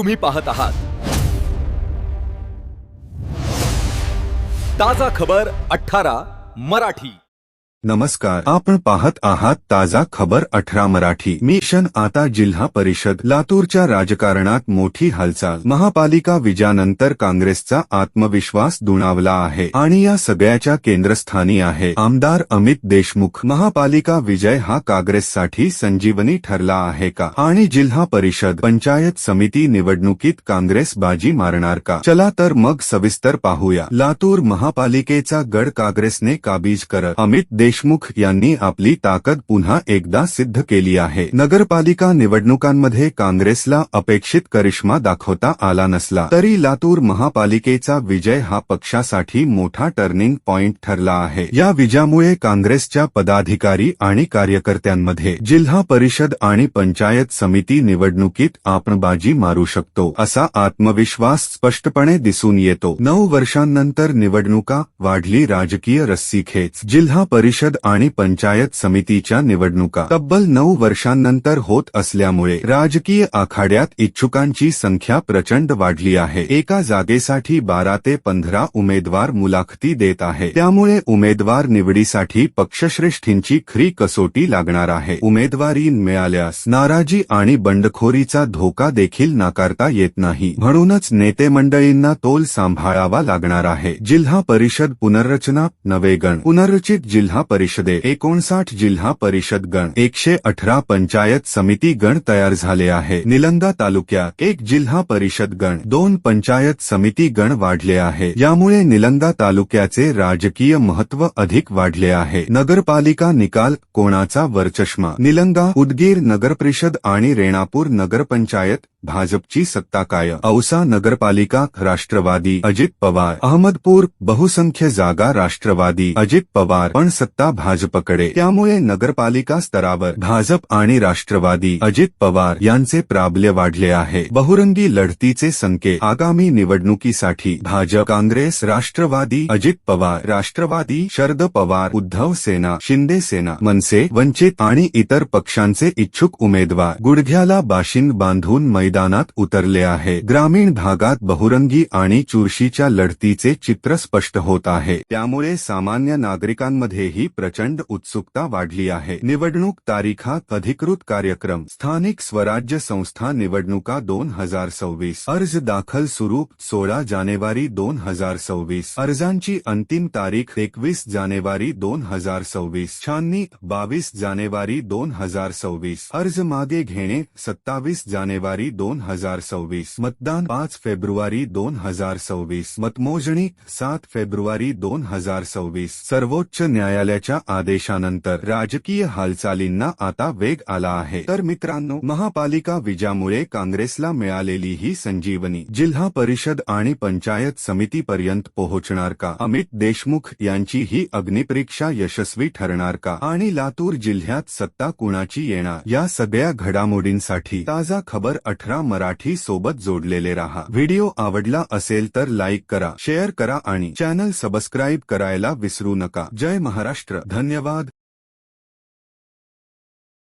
तुम्ही पाहत आहात. ताजा खबर अठ्ठारा मराठी. नमस्कार आपण पाहत आहात ताजा खबर अठरा मराठी. मिशन आता जिल्हा परिषद लातूरच्या राजकारणात मोठी हालचाल. महापालिका विजयानंतर काँग्रेसचा आत्मविश्वास दुणावला आहे आणि या सगळ्याच्या केंद्रस्थानी आहे. आमदार अमित देशमुख महापालिका विजय हा काँग्रेससाठी संजीवनी ठरला आहे का? आणि जिल्हा परिषद पंचायत समिती निवडणुकीत काँग्रेस बाजी मारणार का? चला तर मग सविस्तर पाहूया. लातूर महापालिकेचा गड काँग्रेसने काबीज करत अमित देशमुख यांनी आपली ताकद पुन्हा एकदा सिद्ध केली आहे. नगरपालिका निवडणुकांमध्ये काँग्रेसला अपेक्षित करिश्मा दाखवता आला नसला तरी लातूर महापालिकेचा विजय हा पक्षासाठी मोठा टर्निंग पॉइंट ठरला आहे. या विजयामुळे काँग्रेसच्या पदाधिकारी आणि कार्यकर्त्यांमध्ये जिल्हा परिषद आणि पंचायत समिती निवडणुकीत आपण बाजी मारू शकतो असा आत्मविश्वास स्पष्टपणे दिसून येतो. नऊ वर्षांनंतर निवडणुका वाढली राजकीय रस्सीखेच. जिल्हा परिषद आणि पंचायत समितीच्या निवडणुका तब्बल नऊ वर्षांनंतर होत असल्यामुळे राजकीय आखाड्यात इच्छुकांची संख्या प्रचंड वाढली आहे. एका जागेसाठी बारा ते पंधरा उमेदवार मुलाखती देत आहे. त्यामुळे उमेदवार निवडीसाठी पक्षश्रेष्ठींची खरी कसोटी लागणार आहे. उमेदवारी मिळाल्यास नाराजी आणि बंडखोरीचा धोका देखील नाकारता येत नाही. म्हणूनच नेते मंडळींना तोल सांभाळावा लागणार आहे. जिल्हा परिषद पुनर्रचना नवेगण. पुनर्रचित जिल्हा परिषदे एकोणसाठ जिल्हा परिषद गण एकशे अठरा पंचायत समिती गण तयार झाले आहे. निलंदा तालुक्यात एक जिल्हा परिषद गण दोन पंचायत समिती गण वाढले आहे. यामुळे निलंदा तालुक्याचे राजकीय महत्त्व अधिक वाढले आहे. नगरपालिका निकाल कोणाचा वरचष्मा? निलंगा उदगीर नगरपरिषद आणि रेणापूर नगरपंचायत भाजपची सत्ता काय? औसा नगरपालिका राष्ट्रवादी अजित पवार. अहमदपूर बहुसंख्य जागा राष्ट्रवादी अजित पवार. पण सत्ता भाजपकडे त्यामुळे नगरपालिका स्तरावर भाजप आणि राष्ट्रवादी अजित पवार यांचे प्राबल्य वाढले आहे. बहुरंगी लढतीचे संकेत. आगामी निवडणुकीसाठी भाजप, काँग्रेस, राष्ट्रवादी, अजित पवार, राष्ट्रवादी, शरद पवार, उद्धव सेना, शिंदे सेना, मनसे, वंचित आणि इतर पक्षांचे इच्छुक उमेदवार गुडघ्याला बाशिंग बांधून मैदानात उतरले आहे. ग्रामीण भागात बहुरंगी आणि चुरशीच्या लढतीचे चित्र स्पष्ट होत आहे. त्यामुळे सामान्य नागरिकांमध्येही प्रचंड उत्सुकता वाढली आहे. निवडणूक तारीखा अधिकृत कार्यक्रम. स्थानिक स्वराज्य संस्था निवडणुका दोन हज़ार सव्वीस. अर्ज़ दाखल सुरू. सोळा जानेवारी दोन हज़ार सव्वीस. अर्जांची अंतिम तारीख एकवीस जानेवारी दोन हज़ार सव्वीस. छाननी बावीस जानेवारी दोन हज़ार सव्वीस. अर्ज़ मागे घेणे सत्तावीस जानेवारी दोन हज़ार सव्वीस. मतदान पाच फेब्रुवारी दोन हज़ार सव्वीस. मतमोजणी सात फेब्रुवारी दोन हज़ार सव्वीस. सर्वोच्च न्यायालयाच्या आदेशानंतर राजकीय हालचालींना आता वेग आला आहे. तर मित्रांनो महापालिका विजयामुळे काँग्रेसला मिळालेली ही संजीवनी जिल्हा परिषद आणि पंचायत समितीपर्यंत पोहोचणार का? अमित देशमुख यांची ही अग्निपरीक्षा यशस्वी ठरणार का? आणि लातूर जिल्ह्यात सत्ता कुणाची येणार? या सगळ्या घडामोडींसाठी ताजा खबर अठरा मराठी सोबत जोडलेले राहा. व्हिडिओ आवडला असेल तर लाईक करा शेअर करा आणि चॅनल सबस्क्राईब करायला विसरू नका. जय महाराष्ट्र. રાષ્ટ્ર ધન્યવાદ